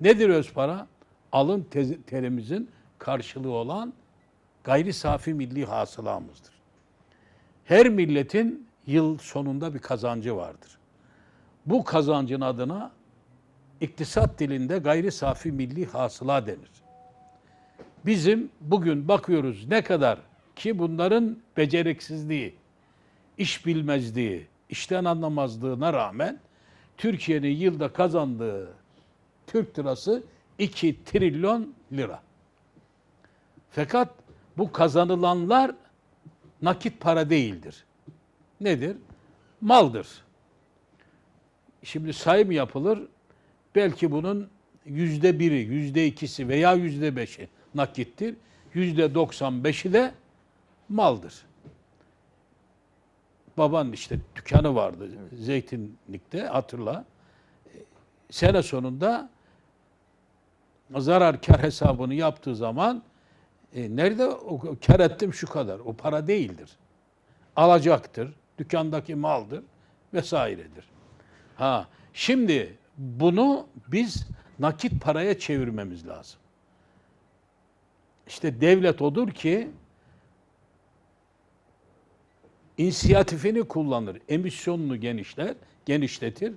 Nedir öz para? Alın te- terimizin karşılığı olan gayri safi milli hasılamızdır. Her milletin yıl sonunda bir kazancı vardır. Bu kazancın adına iktisat dilinde gayri safi milli hasıla denir. Bizim bugün bakıyoruz ne kadar ki bunların beceriksizliği, iş bilmezliği, işten anlamazlığına rağmen Türkiye'nin yılda kazandığı Türk lirası 2 trilyon lira. Fakat bu kazanılanlar nakit para değildir. Nedir? Maldır. Şimdi sayım yapılır. Belki bunun yüzde biri, yüzde ikisi veya yüzde beşi nakittir. Yüzde doksan beşi de maldır. Baban işte dükkanı vardı zeytinlikte hatırla. Sene sonunda zarar kar hesabını yaptığı zaman e, nerede o kar ettim şu kadar. O para değildir. Alacaktır. Dükkandaki maldır vesairedir. Ha, şimdi bunu biz nakit paraya çevirmemiz lazım. İşte devlet odur ki inisiyatifini kullanır, emisyonunu genişler, genişletir,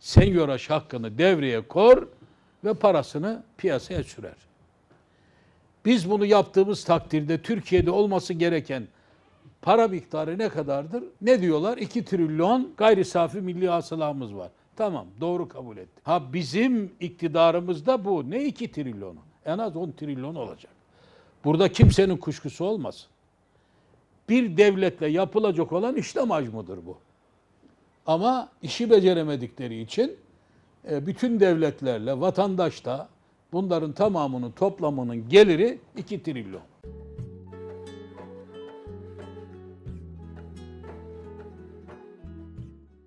senyoraj hakkını devreye kor ve parasını piyasaya sürer. Biz bunu yaptığımız takdirde Türkiye'de olması gereken para miktarı ne kadardır? Ne diyorlar? 2 trilyon gayri safi milli hasılamız var. Tamam doğru kabul ettik. Ha bizim iktidarımızda bu. Ne 2 trilyonu? En az 10 trilyon olacak. Burada kimsenin kuşkusu olmasın. Bir devletle yapılacak olan işlem hacmudur bu. Ama işi beceremedikleri için bütün devletlerle vatandaş da bunların tamamının toplamının geliri 2 trilyon.